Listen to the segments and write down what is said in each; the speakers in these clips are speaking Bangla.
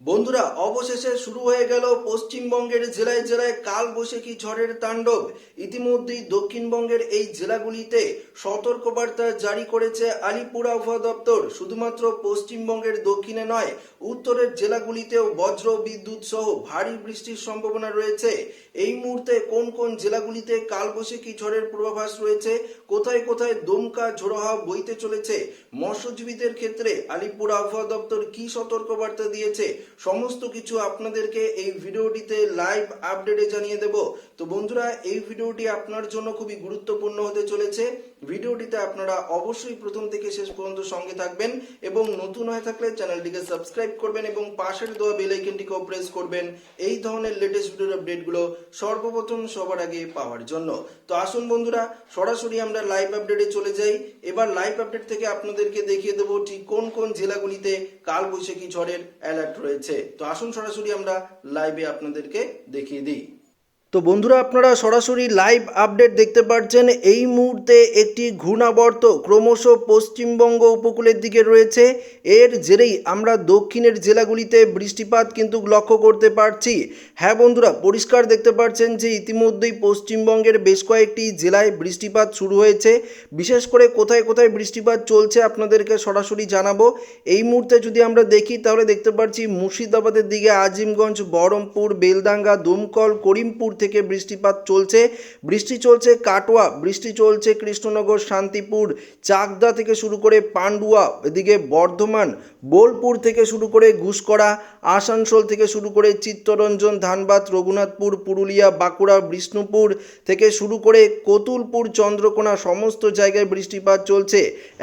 বন্ধুরা, অবশেষে শুরু হয়ে গেল পশ্চিমবঙ্গের জেলায় জেলায় কাল বৈশাখী ঝড়ের তাণ্ডব। ইতিমধ্যেই দক্ষিণবঙ্গের এই জেলাগুলিতে সতর্কবার্তা জারি করেছে আলিপুর আবহাওয়া দপ্তর। শুধুমাত্র পশ্চিমবঙ্গের দক্ষিণে নয়, উত্তরের জেলাগুলিতেও বজ্র, বিদ্যুৎ সহ ভারী বৃষ্টির সম্ভাবনা রয়েছে। এই মুহূর্তে কোন কোন জেলাগুলিতে কালবৈশাখী ঝড়ের পূর্বাভাস রয়েছে? কোথায় কোথায় দমকা ঝোড়ো হাওয়া বইতে চলেছে? মৎস্যজীবীদের ক্ষেত্রে আলিপুর আবহাওয়া দপ্তর কি সতর্কবার্তা দিয়েছে? সমস্ত কিছু আপনাদেরকে এই ভিডিওটিতে লাইভ আপডেটে জানিয়ে দেব। তো বন্ধুরা, এই ভিডিওটি আপনার জন্য খুবই গুরুত্বপূর্ণ হতে চলেছে। ভিডিওটিতে আপনারা অবশ্যই প্রথম থেকে শেষ পর্যন্ত সঙ্গে থাকবেন এবং নতুন হয়ে থাকলে চ্যানেলটিকে সাবস্ক্রাইব করবেন এবং পাশের দেওয়া বেল আইকনটিকেও প্রেস করবেন। এই ধরনের লেটেস্ট ভিডিওর আপডেটগুলো সর্বপ্রথম সবার আগে পাওয়ার জন্য। তো আসুন বন্ধুরা, সরাসরি আমরা লাইভ আপডেটে চলে যাই। এবার লাইভ আপডেট থেকে আপনাদেরকে দেখিয়ে দেবো ঠিক কোন কোন জেলাগুলিতে কাল বৈশাখী ঝড়ের অ্যালার্ট রয়েছে। তো আসুন সরাসরি আমরা লাইভে আপনাদেরকে দেখিয়ে দিই। তো বন্ধুরা, আপনারা সরাসরি লাইভ আপডেট দেখতে পাচ্ছেন এই মুহূর্তে একটি ঘূর্ণাবর্ত ক্রমশ পশ্চিমবঙ্গ উপকূলের দিকে রয়েছে। এর জেরেই আমরা দক্ষিণের জেলাগুলিতে বৃষ্টিপাত কিন্তু লক্ষ্য করতে পারছি। হ্যাঁ বন্ধুরা, পরিষ্কার দেখতে পাচ্ছেন যে ইতিমধ্যেই পশ্চিমবঙ্গের বেশ কয়েকটি জেলায় বৃষ্টিপাত শুরু হয়েছে। বিশেষ করে কোথায় কোথায় বৃষ্টিপাত চলছে আপনাদেরকে সরাসরি জানাব। এই মুহূর্তে যদি আমরা দেখি, তাহলে দেখতে পাচ্ছি মুর্শিদাবাদের দিকে আজিমগঞ্জ, বহরমপুর বেলদাঙ্গা দমকল, করিমপুর থেকে বৃষ্টিপাত চলছে। বৃষ্টি চলছে কাটোয়া, বৃষ্টি চলছে কৃষ্ণনগর, শান্তিপুর, চাকদা থেকে শুরু করে পান্ডুয়া, এদিকে বর্ধমান, বোলপুর থেকে শুরু করে ঘুষকরা আসানসোল থেকে শুরু করে চিত্তরঞ্জন, ধানবাদ, রঘুনাথপুর, পুরুলিয়া, বাঁকুড়া, বিষ্ণুপুর থেকে শুরু করে কতুলপুর, চন্দ্রকোনা সমস্ত জায়গায় বৃষ্টিপাত চলছে।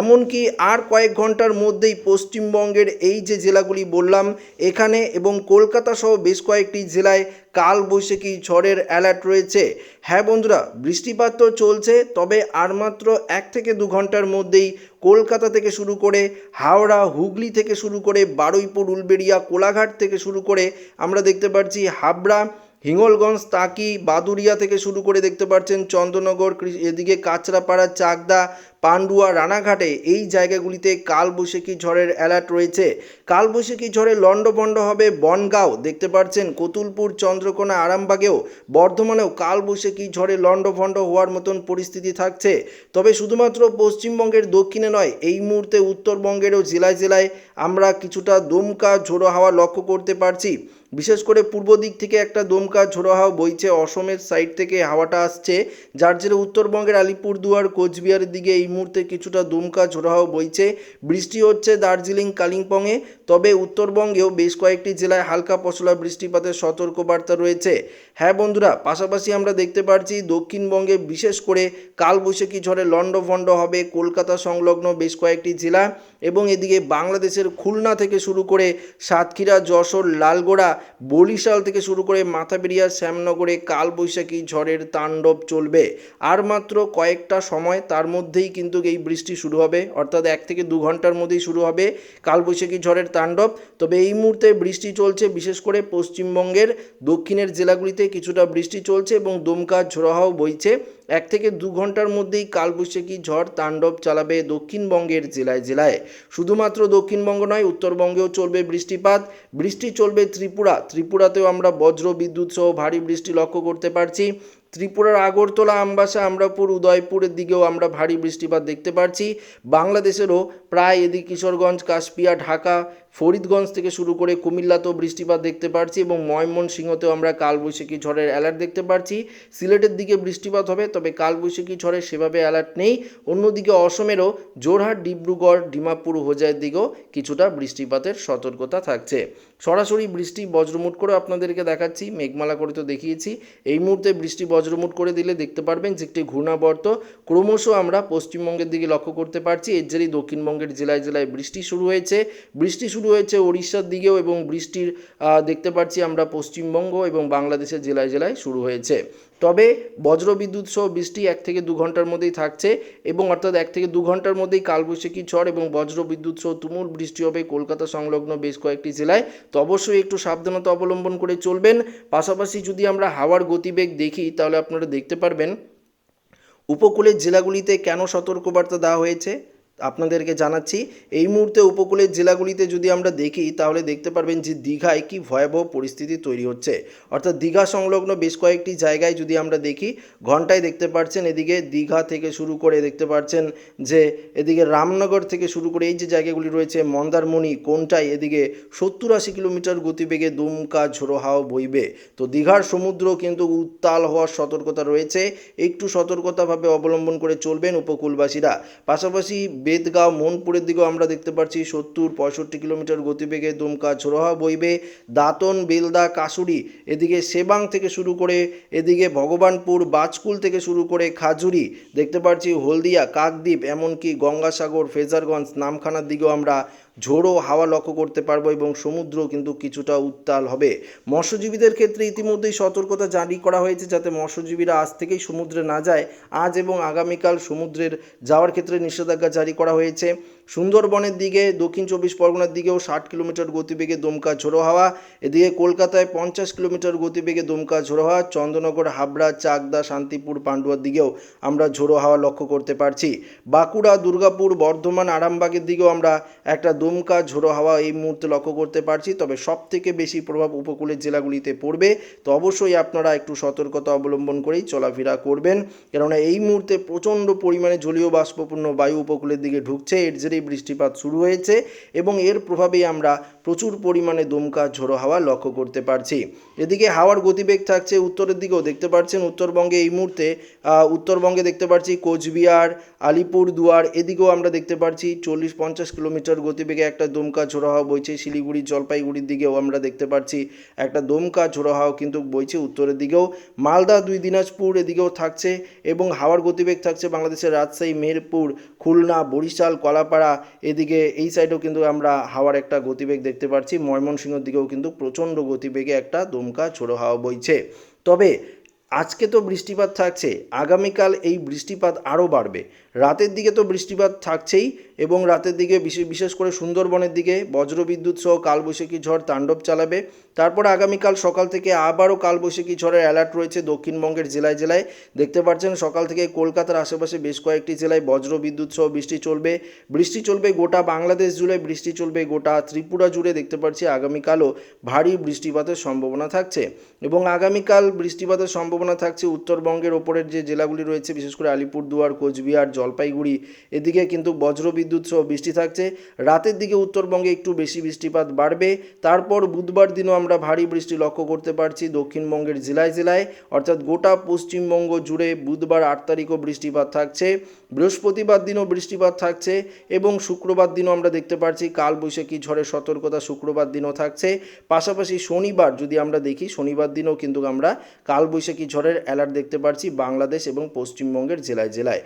এমনকি আর কয়েক ঘণ্টার মধ্যেই পশ্চিমবঙ্গের এই যে জেলাগুলি বললাম, এখানে এবং কলকাতা সহ বেশ কয়েকটি জেলায় কাল বৈশাখী ঝড়ের অ্যালার্ট রয়েছে। হ্যাঁ বন্ধুরা, বৃষ্টিপাত তো চলছে, তবে আর মাত্র এক থেকে দু ঘণ্টার মধ্যেই কলকাতা থেকে শুরু করে হাওড়া, হুগলি থেকে শুরু করে বারুইপুর, উলবেড়িয়া, কোলাঘাট থেকে শুরু করে আমরা দেখতে পাচ্ছি হাবড়া, হিঙ্গলগঞ্জ, তাকি বাদুরিয়া থেকে শুরু করে দেখতে পাচ্ছেন চন্দ্রনগর এদিকে কাঁচরাপাড়া, চাকদা পান্ডুয়া রানাঘাটে এই জায়গাগুলিতে কালবৈশাখী ঝড়ের অ্যালার্ট রয়েছে। কালবৈশাখী ঝড়ে লণ্ডভণ্ড হবে বনগাঁও। দেখতে পাচ্ছেন কতুলপুর, চন্দ্রকোনা, আরামবাগেও বর্ধমানেও কালবৈশাখী ঝড়ে লণ্ডভণ্ড হওয়ার মতন পরিস্থিতি থাকছে। তবে শুধুমাত্র পশ্চিমবঙ্গের দক্ষিণে নয়, এই মুহূর্তে উত্তরবঙ্গেরও জেলায় জেলায় আমরা কিছুটা দমকা ঝোড়ো হাওয়া লক্ষ্য করতে পারছি। বিশেষ করে পূর্ব দিক থেকে একটা দমকা ঝোড়ো হাওয়া বইছে অসমের সাইড থেকে হাওয়াটা আসছে। যার জেরে উত্তরবঙ্গের আলিপুরদুয়ার, কোচবিহারের দিকে এই মুহূর্তে কিছুটা দমকা ঝোড়ো হাওয়া বইছে। বৃষ্টি হচ্ছে দার্জিলিং, কালিম্পংয়ে। তবে উত্তরবঙ্গেও বেশ কয়েকটি জেলায় হালকা পশলা বৃষ্টিপাতের সতর্কবার্তা রয়েছে। হ্যাঁ বন্ধুরা, পাশাপাশি আমরা দেখতে পাচ্ছি দক্ষিণবঙ্গে বিশেষ করে কালবৈশাখী ঝড়ে লণ্ডভণ্ড হবে কলকাতা সংলগ্ন বেশ কয়েকটি জেলা এবং এদিকে বাংলাদেশের খুলনা থেকে শুরু করে সাতক্ষীরা, যশোর, লালগোড়া, বরিশাল থেকে শুরু করে মাথাবেরিয়া, শ্যামনগরে কালবৈশাখী ঝড়ের তাণ্ডব চলবে। আর মাত্র কয়েকটা সময় তার মধ্যেই কিন্তু এই বৃষ্টি শুরু হবে। অর্থাৎ এক থেকে দু ঘণ্টার মধ্যেই শুরু হবে কালবৈশাখী ঝড়ের তাণ্ডব। তবে এই মুহূর্তে বৃষ্টি চলছে বিশেষ করে পশ্চিমবঙ্গের। দক্ষিণের জেলাগুলিতে কিছুটা বৃষ্টি চলছে এবং দমকা ঝোড়াহাও বইছে। এক থেকে দু ঘণ্টার মধ্যেই কালবৈশাখী ঝড় তাণ্ডব চালাবে দক্ষিণবঙ্গের জেলায় জেলায়। শুধুমাত্র দক্ষিণবঙ্গ নয়, উত্তরবঙ্গেও চলবে বৃষ্টিপাত। বৃষ্টি চলবে ত্রিপুরা। ত্রিপুরাতেও আমরা বজ্র বিদ্যুৎ সহ ভারী বৃষ্টি লক্ষ্য করতে পারছি। ত্রিপুরার আগরতলা, আমবাসা, আমরাপুর, উদয়পুরের দিকেও আমরা ভারী বৃষ্টিপাত দেখতে পাচ্ছি বাংলাদেশেরও প্রায় এদিকে কিশোরগঞ্জ, কাশপিয়া, ঢাকা ফরিদগঞ্জ থেকে শুরু করে কুমিল্লাতেও বৃষ্টিপাত দেখতে পাচ্ছি এবং ময়মনসিংহতেও আমরা কালবৈশাখী ঝড়ের অ্যালার্ট দেখতে পাচ্ছি সিলেটের দিকে বৃষ্টিপাত হবে, তবে কালবৈশাখী ঝড়ের সেভাবে অ্যালার্ট নেই। অন্যদিকে অসমেরও জোরহাট, ডিব্রুগড়, ডিমাপুর হোজাইয়ের দিকেও কিছুটা বৃষ্টিপাতের সতর্কতা থাকছে। সরাসরি বৃষ্টি বজ্রমুট করে আপনাদেরকে দেখাচ্ছি, মেঘমালা করে তো দেখিয়েছি। এই মুহূর্তে বৃষ্টি বজ্রমুট করে দিলে দেখতে পারবেন যে একটি ঘূর্ণাবর্ত। ক্রমশ আমরা পশ্চিমবঙ্গের দিকে লক্ষ্য করতে পারছি। এর জেরেই দক্ষিণবঙ্গের জেলায় জেলায় বৃষ্টি শুরু হয়েছে। বৃষ্টি শুরু হয়েছে ওড়িশার দিকেও এবং বৃষ্টির দেখতে পাচ্ছি আমরা পশ্চিমবঙ্গ এবং বাংলাদেশের জেলায় জেলায় শুরু হয়েছে। তবে বজ্রবিদ্যুৎ সহ বৃষ্টি এক থেকে দু ঘণ্টার মধ্যেই থাকছে এবং অর্থাৎ এক থেকে দু ঘণ্টার মধ্যেই কালবৈশাখী ঝড় এবং বজ্রবিদ্যুৎ সহ তুমুল বৃষ্টি হবে কলকাতা সংলগ্ন বেশ কয়েকটি জেলায়। তো অবশ্যই একটু সাবধানতা অবলম্বন করে চলবেন। পাশাপাশি যদি আমরা হাওয়ার গতিবেগ দেখি, তাহলে আপনারা দেখতে পারবেন, উপকূলের জেলাগুলিতে কেন সতর্কবার্তা দেওয়া হয়েছে? আপনাদেরকে জানাচ্ছি, এই মুহূর্তে উপকূলের জেলাগুলিতে যদি আমরা দেখি, তাহলে দেখতে পারবেন যে দীঘায় কি ভয়াবহ পরিস্থিতি তৈরি হচ্ছে। অর্থাৎ দীঘা সংলগ্ন বেশ কয়েকটি জায়গায় যদি আমরা দেখি, ঘন্টায় দেখতে পাচ্ছেন এদিকে দীঘা থেকে শুরু করে দেখতে পাচ্ছেন যে এদিকে রামনগর থেকে শুরু করে এই যে জায়গাগুলি রয়েছে, মন্দারমণি, কোনটায় এদিকে সত্তর আশি কিলোমিটার গতিবেগে দুমকা ঝোড়ো হাওয়া বইবে। তো দীঘার সমুদ্র কিন্তু উত্তাল হওয়ার সতর্কতা রয়েছে, একটু সতর্কতাভাবে অবলম্বন করে চলবেন উপকূলবাসীরা। পাশাপাশি বেদগাঁও, মনপুরের দিকেও আমরা দেখতে পাচ্ছি সত্তর, পঁয়ষট্টি কিলোমিটার গতিবেগে দুমকা ঝোড়হা বইবে। দাঁতন, বেলদা কাসুরি এদিকে সেবাং থেকে শুরু করে এদিকে ভগবানপুর, বাজকুল থেকে শুরু করে খাজুরি দেখতে পাচ্ছি হলদিয়া, কাকদ্বীপ, এমনকি গঙ্গাসাগর, ফেজারগঞ্জ, নামখানার দিকেও আমরা ঝোড়ো হাওয়া লক্ষ্য করতে পারব এবং সমুদ্র কিন্তু কিছুটা উত্তাল হবে। মৎস্যজীবীদের ক্ষেত্রে ইতিমধ্যেই সতর্কতা জারি করা হয়েছে যাতে মৎস্যজীবীরা আজ থেকেই সমুদ্রে না যায়। আজ এবং আগামীকাল সমুদ্রের যাওয়ার ক্ষেত্রে নিষেধাজ্ঞা জারি করা হয়েছে। সুন্দরবনের দিকে, দক্ষিণ চব্বিশ পরগনার দিকেও ষাট কিলোমিটার গতিবেগে দমকা ঝোড়ো হাওয়া। এদিকে কলকাতায় পঞ্চাশ কিলোমিটার গতিবেগে দমকা ঝোড়ো হাওয়া। চন্দ্রনগর, হাবড়া, চাকদা, শান্তিপুর, পান্ডুয়ার দিকেও আমরা ঝোড়ো হাওয়া লক্ষ্য করতে পারছি। বাঁকুড়া, দুর্গাপুর, বর্ধমান, আরামবাগের দিকেও আমরা একটা দমকা ঝোড়ো হাওয়া এই মুহূর্তে লক্ষ্য করতে পারছি। তবে সব থেকে বেশি প্রভাব উপকূলের জেলাগুলিতে পড়বে। তো অবশ্যই আপনারা একটু সতর্কতা অবলম্বন করেই চলাফেরা করবেন। কেননা এই মুহূর্তে প্রচণ্ড পরিমাণে জলীয় বাষ্পপূর্ণ বায়ু উপকূলের দিকে ঢুকছে। এর জেরেই বৃষ্টিপাত শুরু হয়েছে এবং এর প্রভাবেই আমরা প্রচুর পরিমাণে দমকা ঝোড়ো হাওয়া লক্ষ্য করতে পারছি। এদিকে হাওয়ার গতিবেগ থাকছে উত্তরের দিকেও, দেখতে পাচ্ছেন উত্তরবঙ্গে এই মুহূর্তে উত্তরবঙ্গে দেখতে পাচ্ছি কোচবিহার আলিপুর দুয়ার এদিকেও আমরা দেখতে পাচ্ছি চল্লিশ পঞ্চাশ কিলোমিটার গতিবেগে একটা দমকা ঝোড়ো হাওয়া বইছে। শিলিগুড়ি, জলপাইগুড়ির দিকেও আমরা দেখতে পাচ্ছি একটা দমকা ঝোড়ো হাওয়া কিন্তু বইছে উত্তরের দিকেও। মালদা, দুই দিনাজপুর এদিকেও থাকছে এবং হাওয়ার গতিবেগ থাকছে বাংলাদেশের রাজশাহী, মেহেরপুর খুলনা, বরিশাল, কলাপাড়া এদিকে এই সাইডেও কিন্তু আমরা হাওয়ার একটা গতিবেগ দেখতে পাচ্ছি ময়মনসিংহের দিকেও কিন্তু প্রচণ্ড গতিবেগে একটা দমকা ছোড়ো হাওয়া বইছে। তবে আজকে তো বৃষ্টিপাত থাকছে, আগামীকাল এই বৃষ্টিপাত আরও বাড়বে। রাতের দিকে তো বৃষ্টিপাত থাকছেই এবং রাতের দিকে বিশেষ করে সুন্দরবনের দিকে বজ্রবিদ্যুৎ সহ কালবৈশাখী ঝড় তাণ্ডব চালাবে। তারপর আগামীকাল সকাল থেকে আবারও কালবৈশাখী ঝড়ের অ্যালার্ট রয়েছে দক্ষিণবঙ্গের জেলায় জেলায়। দেখতে পাচ্ছেন, সকাল থেকে কলকাতার আশেপাশে বেশ কয়েকটি জেলায় বজ্রবিদ্যুৎ সহ বৃষ্টি চলবে। বৃষ্টি চলবে গোটা বাংলাদেশ জুড়ে, বৃষ্টি চলবে গোটা ত্রিপুরা জুড়ে। দেখতে পাচ্ছি, আগামীকালও ভারী বৃষ্টিপাতের সম্ভাবনা থাকছে। এবং আগামীকাল বৃষ্টিপাতের সম্ভাবনা থাকছে উত্তরবঙ্গের ওপরের যে জেলাগুলি রয়েছে, বিশেষ করে আলিপুরদুয়ার, কোচবিহার জলপাইগুড়ি। এদিকে কিন্তু বজ্রবিদ্যুৎ সহ বৃষ্টি থাকছে। রাতের দিকে উত্তরবঙ্গে একটু বেশি বৃষ্টিপাত বাড়বে। তারপর বুধবার দিনও আমরা ভারী বৃষ্টি লক্ষ্য করতে পারছি দক্ষিণবঙ্গের জেলায় জেলায়। অর্থাৎ গোটা পশ্চিমবঙ্গ জুড়ে বুধবার আট তারিখও বৃষ্টিপাত থাকছে। বৃহস্পতিবার দিনও বৃষ্টিপাত থাকছে এবং শুক্রবার দিনও আমরা দেখতে পাচ্ছি কালবৈশাখী ঝড়ের সতর্কতা শুক্রবার দিনও থাকছে। পাশাপাশি শনিবার যদি আমরা দেখি, শনিবার দিনও কিন্তু আমরা কালবৈশাখী ঝড়ের অ্যালার্ট দেখতে পাচ্ছি বাংলাদেশ এবং পশ্চিমবঙ্গের জেলায় জেলায়।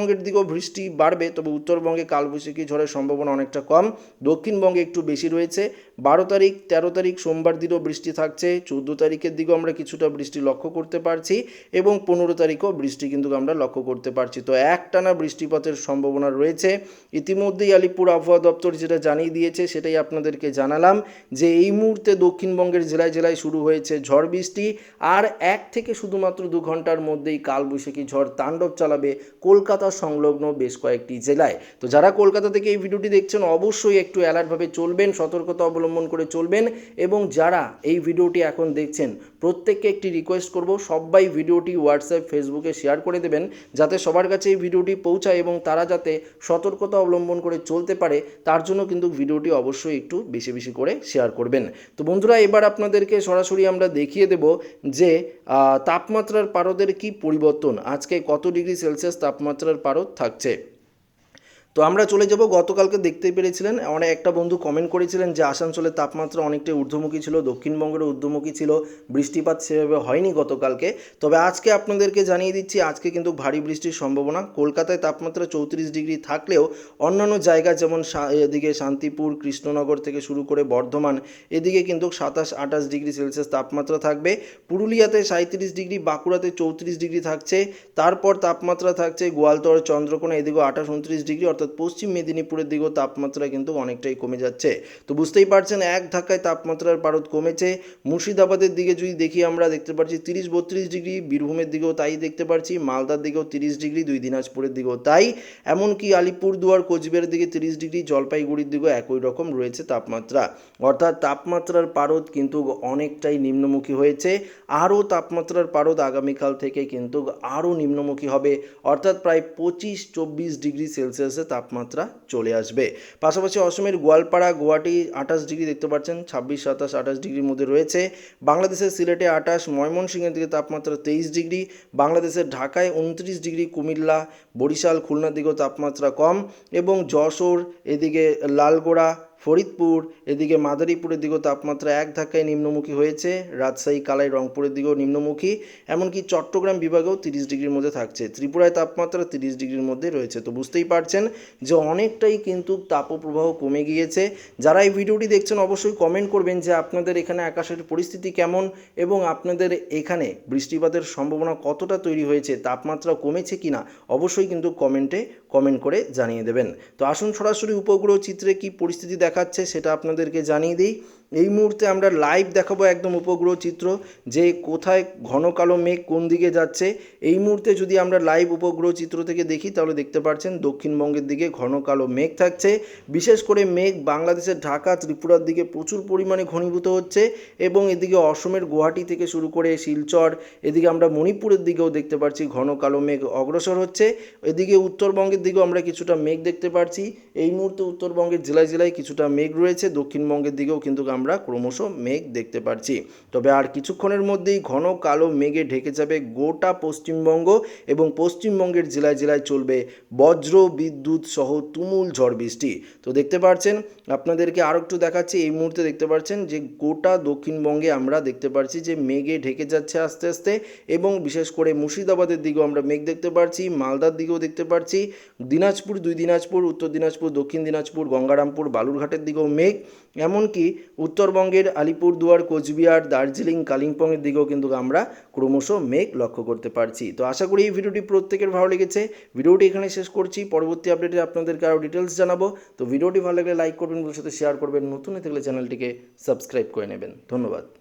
উত্তরবঙ্গের দিকেও বৃষ্টি বাড়বে, তবে উত্তরবঙ্গে কালবৈশাখী ঝড়ের সম্ভাবনা অনেকটা কম। দক্ষিণবঙ্গে একটু বেশি রয়েছে। বারো তারিখ, তেরো তারিখ সোমবার দিনও বৃষ্টি থাকছে। চোদ্দ তারিখের দিকেও আমরা কিছুটা বৃষ্টি লক্ষ্য করতে পারছি এবং পনেরো তারিখও বৃষ্টি কিন্তু আমরা লক্ষ্য করতে পারছি। তো একটানা বৃষ্টিপাতের সম্ভাবনা রয়েছে। ইতিমধ্যেই আলিপুর আবহাওয়া দপ্তর যেটা জানিয়ে দিয়েছে, সেটাই আপনাদেরকে জানালাম যে এই মুহূর্তে দক্ষিণবঙ্গের জেলায় জেলায় শুরু হয়েছে ঝড় বৃষ্টি। আর এক থেকে শুধুমাত্র দু ঘণ্টার মধ্যেই কালবৈশাখী ঝড় তাণ্ডব চালাবে কলকাতা সংলগ্ন বেশ কয়েকটি জেলায়। তো যারা কলকাতা থেকে এই ভিডিওটি দেখছেন, অবশ্যই একটু অ্যালার্টভাবে চলবেন, সতর্কতা অবলম্বন করে চলবেন এবং যারা এই ভিডিওটি এখন দেখছেন, প্রত্যেককে একটি রিকোয়েস্ট করব, সবাই ভিডিওটি হোয়াটসঅ্যাপ ফেসবুকে শেয়ার করে দেবেন, যাতে সবার কাছে এই ভিডিওটি পৌঁছায় এবং তারা যাতে সতর্কতা অবলম্বন করে চলতে পারে, তার জন্য কিন্তু ভিডিওটি অবশ্যই একটু বেশি বেশি করে শেয়ার করবেন। তো বন্ধুরা, এবার আপনাদেরকে সরাসরি আমরা দেখিয়ে দেব যে তাপমাত্রার পারদের কি পরিবর্তন? আজকে কত ডিগ্রি সেলসিয়াস তাপমাত্রার পারদ থাকছে? তো আমরা চলে যাব। গতকালকে দেখতে পেরেছিলেন অনেক একটা বন্ধু কমেন্ট করেছিলেন যে আসানসোলের তাপমাত্রা অনেকটাই ঊর্ধ্বমুখী ছিল দক্ষিণবঙ্গের ঊর্ধ্বমুখী ছিল, বৃষ্টিপাত সেভাবে হয়নি গতকালকে। তবে আজকে আপনাদেরকে জানিয়ে দিচ্ছি, আজকে কিন্তু ভারী বৃষ্টির সম্ভাবনা। কলকাতায় তাপমাত্রা চৌত্রিশ ডিগ্রি থাকলেও অন্যান্য জায়গা যেমন এদিকে শান্তিপুর, কৃষ্ণনগর থেকে শুরু করে বর্ধমান, এদিকে কিন্তু সাতাশ, আঠাশ ডিগ্রি সেলসিয়াস তাপমাত্রা থাকবে। পুরুলিয়াতে সাঁত্রিশ ডিগ্রি, বাঁকুড়াতে চৌত্রিশ ডিগ্রি থাকছে। তারপর তাপমাত্রা থাকছে গোয়ালতর, চন্দ্রকোনা, এদিকেও আঠাশ, উনত্রিশ ডিগ্রি, অর্থাৎ পশ্চিম মেদিনীপুরের দিকেও তাপমাত্রা কিন্তু অনেকটাই কমে যাচ্ছে। তো বুঝতেই পারছেন, এক ধাক্কায় তাপমাত্রার পারদ কমেছে। মুর্শিদাবাদের দিকে যদি দেখি আমরা, দেখতে পাচ্ছি তিরিশ বত্রিশ ডিগ্রি, বীরভূমের দিকেও তাই দেখতে পাচ্ছি মালদার দিকেও তিরিশ ডিগ্রি, দুই দিনাজপুরের দিকেও তাই। এমনকি আলিপুরদুয়ার, কোচবিহারের দিকে তিরিশ ডিগ্রি, জলপাইগুড়ির দিকেও একই রকম রয়েছে তাপমাত্রা। অর্থাৎ তাপমাত্রার পারদ কিন্তু অনেকটাই নিম্নমুখী হয়েছে। আরও তাপমাত্রার পারদ আগামীকাল থেকে কিন্তু আরও নিম্নমুখী হবে। অর্থাৎ প্রায় পঁচিশ চব্বিশ ডিগ্রি সেলসিয়াসে তাপমাত্রা চলে আসবে। পাশাপাশি অসমের গোয়ালপাড়া, গুয়াহাটি আঠাশ ডিগ্রি দেখতে পাচ্ছেন, ছাব্বিশ, সাতাশ, আঠাশ ডিগ্রির মধ্যে রয়েছে। বাংলাদেশের সিলেটে আঠাশ, ময়মনসিংহের দিকে তাপমাত্রা তেইশ ডিগ্রি, বাংলাদেশের ঢাকায় উনত্রিশ ডিগ্রি, কুমিল্লা, বরিশাল, খুলনার দিকেও তাপমাত্রা কম এবং যশোর এদিকে লালগোড়া ফরিদপুর, এদিকে মাদারীপুরের দিকেও তাপমাত্রা এক ধাক্কায় নিম্নমুখী হয়েছে। রাজশাহী, কালাই, রংপুরের দিকেও নিম্নমুখী, এমনকি চট্টগ্রাম বিভাগেও তিরিশ ডিগ্রির মধ্যে থাকছে। ত্রিপুরায় তাপমাত্রা তিরিশ ডিগ্রির মধ্যে রয়েছে। তো বুঝতেই পারছেন যে অনেকটাই কিন্তু তাপপ্রবাহ কমে গিয়েছে। যারা এই ভিডিওটি দেখছেন, অবশ্যই কমেন্ট করবেন যে আপনাদের এখানে আকাশের পরিস্থিতি কেমন এবং আপনাদের এখানে বৃষ্টিপাতের সম্ভাবনা কতটা তৈরি হয়েছে, তাপমাত্রা কমেছে কিনা, অবশ্যই কিন্তু কমেন্টে কমেন্ট করে জানিয়ে দেবেন। তো আসুন সরাসরি উপগ্রহ চিত্রে কি পরিস্থিতি দেখাচ্ছে সেটা আপনাদেরকে জানিয়ে দিই। এই মুহূর্তে আমরা লাইভ দেখাবো একদম উপগ্রহ চিত্র যে কোথায় ঘন কালো মেঘ কোন দিকে যাচ্ছে। এই মুহূর্তে যদি আমরা লাইভ উপগ্রহ চিত্র থেকে দেখি, তাহলে দেখতে পাচ্ছেন দক্ষিণবঙ্গের দিকে ঘন কালো মেঘ থাকছে। বিশেষ করে মেঘ বাংলাদেশের ঢাকা, ত্রিপুরার দিকে প্রচুর পরিমাণে ঘনীভূত হচ্ছে এবং এদিকে অসমের গুয়াহাটি থেকে শুরু করে শিলচর, এদিকে আমরা মণিপুরের দিকেও দেখতে পাচ্ছি ঘন কালো মেঘ অগ্রসর হচ্ছে। এদিকে উত্তরবঙ্গের দিকেও আমরা কিছুটা মেঘ দেখতে পাচ্ছি এই মুহূর্তে উত্তরবঙ্গের জেলায় জেলায় কিছুটা মেঘ রয়েছে, দক্ষিণবঙ্গের দিকেও কিন্তু আমরা ক্রমশ মেঘ দেখতে পাচ্ছি তবে আর কিছুক্ষণের মধ্যেই ঘন কালো মেঘে ঢেকে যাবে গোটা পশ্চিমবঙ্গ এবং পশ্চিমবঙ্গের জেলায় জেলায় চলবে বজ্র বিদ্যুৎ সহ তুমুল ঝড় বৃষ্টি। তো দেখতে পাচ্ছেন আপনাদেরকে আরও একটু দেখাচ্ছি, এই মুহূর্তে দেখতে পাচ্ছেন যে গোটা দক্ষিণবঙ্গে আমরা দেখতে পাচ্ছি যে মেঘে ঢেকে যাচ্ছে আস্তে আস্তে এবং বিশেষ করে মুর্শিদাবাদের দিকেও আমরা মেঘ দেখতে পাচ্ছি মালদার দিকেও দেখতে পাচ্ছি দিনাজপুর, দুই দিনাজপুর, উত্তর দিনাজপুর, দক্ষিণ দিনাজপুর, গঙ্গারামপুর, বালুরঘাটের দিকেও মেঘ। এমনকি উত্তরবঙ্গের আলিপুরদুয়ার, কোচবিহার, দার্জিলিং, কালিম্পংয়ের দিকেও কিন্তু আমরা ক্রমশ মেঘ লক্ষ্য করতে পারছি। তো আশা করি এই ভিডিওটি প্রত্যেকের ভালো লেগেছে। ভিডিওটি এখানে শেষ করছি। পরবর্তী আপডেটে আপনাদেরকে আরও ডিটেলস জানাব। তো ভিডিওটি ভালো লাগলে লাইক করবেন, বন্ধুদের সাথে শেয়ার করবেন। নতুন থাকলে চ্যানেলটিকে সাবস্ক্রাইব করে নেবেন। ধন্যবাদ।